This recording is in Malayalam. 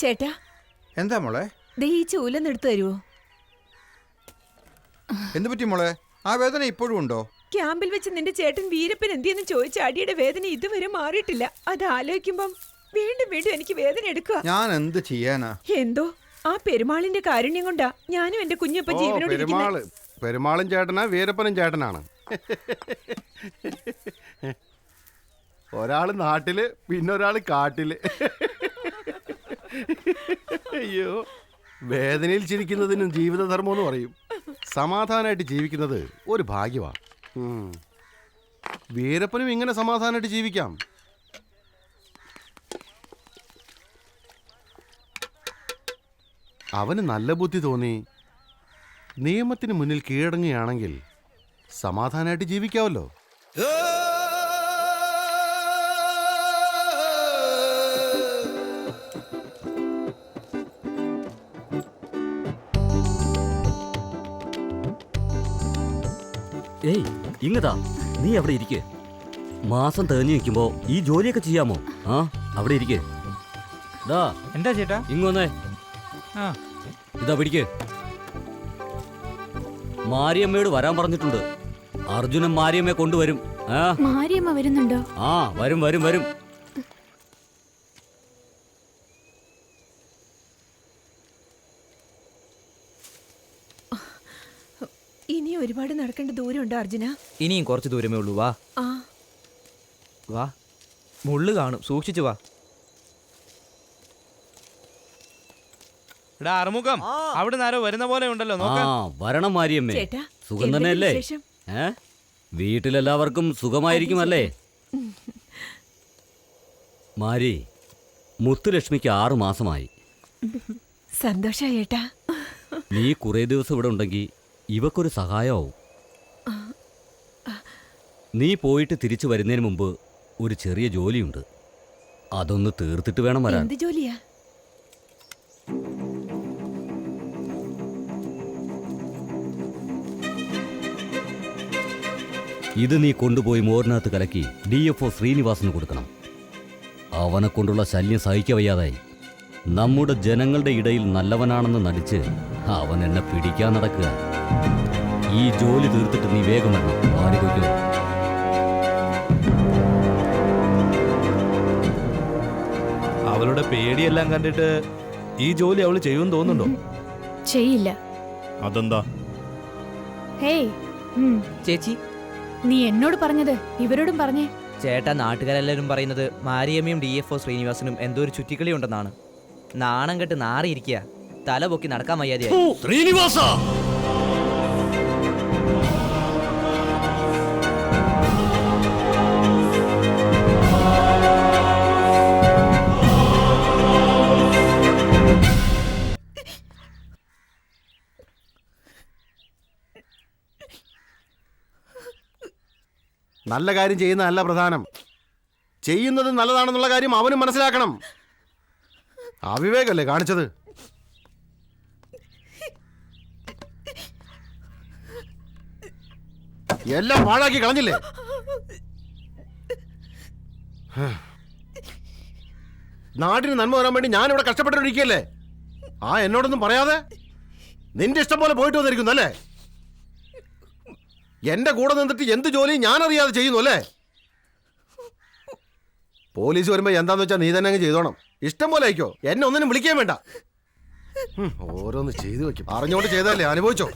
ചേട്ടാ എന്താ മോളെ? ദേ ഈ ചൂലൊന്ന് എടുത്തു തരുവോ? എന്ത് പറ്റി മോളെ? ആ വേദന ഇപ്പോഴും ഉണ്ടോ? ക്യാമ്പിൽ വെച്ച് നിന്റെ ചേട്ടൻ വീരപ്പൻ എന്തിയെന്ന് ചോദിച്ച അടിയുടെ വേദന ഇതുവരെ മാറിയിട്ടില്ല. അത് ആലോചിക്കുമ്പം വീണ്ടും വീണ്ടും എനിക്ക് വേദന എടുക്കുക ഞാൻ എന്ത് ചെയ്യാനാ? എന്തോ? ആ പെരുമാളിന്റെ കാരുണ്യം കൊണ്ടാ ഞാനും എന്റെ കുഞ്ഞിപ്പ ജീവനോട് ഇരിക്കുന്നെ. പെരുമാൾ. പെരുമാളും ചേട്ടനാ വീരപ്പനും ചേട്ടനാണ്. ഒരാൾ നാട്ടിൽ പിന്നൊരാൾ കാട്ടിൽ. അയ്യോ. വേദനയിൽ ചിരിക്കുന്നതിനും ജീവിതധർമ്മം എന്ന് പറയും. സമാധാനമായിട്ട് ജീവിക്കുന്നത് ഒരു ഭാഗ്യമാണ്. വീരപ്പനും ഇങ്ങനെ സമാധാനമായിട്ട് ജീവിക്കാം. അവന് നല്ല ബുദ്ധി തോന്നി. നിയമത്തിന് മുന്നിൽ കീഴടങ്ങുകയാണെങ്കിൽ സമാധാനമായിട്ട് ജീവിക്കാമല്ലോ ഏയ് ഇങ്ങതാ. നീ അവിടെ ഇരിക്കേ. മാസം തേഞ്ഞു നിൽക്കുമ്പോ ഈ ജോലിയൊക്കെ ചെയ്യാമോ? ആ അവിടെ ഇരിക്കെ. ദാ എന്താ ചേട്ടാ? ഇങ്ങൊന്നേ ആ. ഇതാ പിടിക്ക്. മാരിയമ്മയോട് വരാൻ പറഞ്ഞിട്ടുണ്ട്. അർജുനൻ മാരിയമ്മയെ കൊണ്ടുവരും. ആ. മാരിയമ്മ വരുന്നുണ്ടോ? ആ വരും വരും വരും. ഇനി ഒരുപാട് നടക്കേണ്ട ദൂരമുണ്ടോ അർജുന? ഇനിയും കുറച്ച് ദൂരമേ ഉള്ളൂ വാ. ആ. വാ. മുള്ളു കാണും. സൂക്ഷിച്ചു വാ. എടാ അറുമുഖം. അവിടെ ആരോ വരുന്ന പോലെ ഉണ്ടല്ലോ ആ നോക്കാം വരണം മാരിയമ്മേ. ചേട്ടാ സുഖം തന്നെയല്ലേ? വിശേഷം? ഏ? വീട്ടിലെല്ലാവർക്കും സുഖമായിരിക്കുമല്ലേ? മാരി മുത്തുലക്ഷ്മിക്ക് ആറു മാസമായി. സന്തോഷായി ഏട്ടാ. നീ കുറേ ദിവസം ഇവിടെ ഉണ്ടെങ്കിൽ ഇവക്കൊരു സഹായമാവും. നീ പോയിട്ട് തിരിച്ചു വരുന്നതിന് മുമ്പ് ഒരു ചെറിയ ജോലിയുണ്ട്. അതൊന്ന് തീർത്തിട്ട് വേണം വരാൻ. എന്ത് ജോലിയാ? ഇത് നീ കൊണ്ടുപോയി മോറിനകത്ത് കലക്കി ഡി എഫ് ഒ ശ്രീനിവാസിന് കൊടുക്കണം. അവനെ കൊണ്ടുള്ള ശല്യം സഹിക്ക വയ്യാതായി നമ്മുടെ ജനങ്ങളുടെ ഇടയിൽ നല്ലവനാണെന്ന് നടിച്ച് അവൻ എന്നെ പിടിക്കാൻ നടക്കുക. ഈ ജോലി തീർത്തിട്ട് നീ വേഗം വരണം മാറിക്കൊയ്ക്കോ അവളുടെ പേടിയെല്ലാം കണ്ടിട്ട് ഈ ജോലി അവൾ ചെയ്യുമെന്ന് തോന്നുന്നുണ്ടോ? ചെയ്യില്ല. അതെന്താ? ഹേയ് ഉം, ചേച്ചി. നീ എന്നോട് പറഞ്ഞത്? ഇവരോടും പറഞ്ഞേ. ചേട്ടാ നാട്ടുകാരെല്ലാവരും പറയുന്നത് മാരിയമ്മയും ഡി എഫ് ഒ ശ്രീനിവാസനും എന്തോ ഒരു ചുറ്റിക്കളി ഉണ്ടെന്നാണ് നാണം കെട്ട് നാറിയിരിക്കുക തല പൊക്കി നടക്കാൻ വയ്യാതെയായി. ശ്രീനിവാസ! നല്ല കാര്യം ചെയ്യുന്നതല്ല പ്രധാനം. ചെയ്യുന്നത് നല്ലതാണെന്നുള്ള കാര്യം അവനും മനസ്സിലാക്കണം. അവിവേകല്ലേ കാണിച്ചത്? എല്ലാം പാഴാക്കി കളഞ്ഞില്ലേ? നാടിന് നന്മ വരാൻ വേണ്ടി ഞാൻ ഇവിടെ കഷ്ടപ്പെട്ടിരിക്കല്ലേ ആ എന്നോടൊന്നും പറയാതെ? നിന്റെ ഇഷ്ടം പോലെ പോയിട്ട് വന്നിരിക്കുന്നു അല്ലേ? എന്റെ കൂടെ നിന്നിട്ട് എന്ത് ജോലിയും ഞാൻ അറിയാതെ ചെയ്യുന്നു അല്ലേ? പോലീസ് വരുമ്പോ എന്താന്ന് വെച്ചാൽ നീ തന്നെ അങ്ങ് ചെയ്തോണം. ഇഷ്ടം പോലെ ആയിക്കോ. എന്നെ ഒന്നിനും വിളിക്കാൻ വേണ്ട. ഓരോന്ന് ചെയ്തു വെക്കും. അറിഞ്ഞോണ്ട് ചെയ്തല്ലേ അനുഭവിച്ചോ?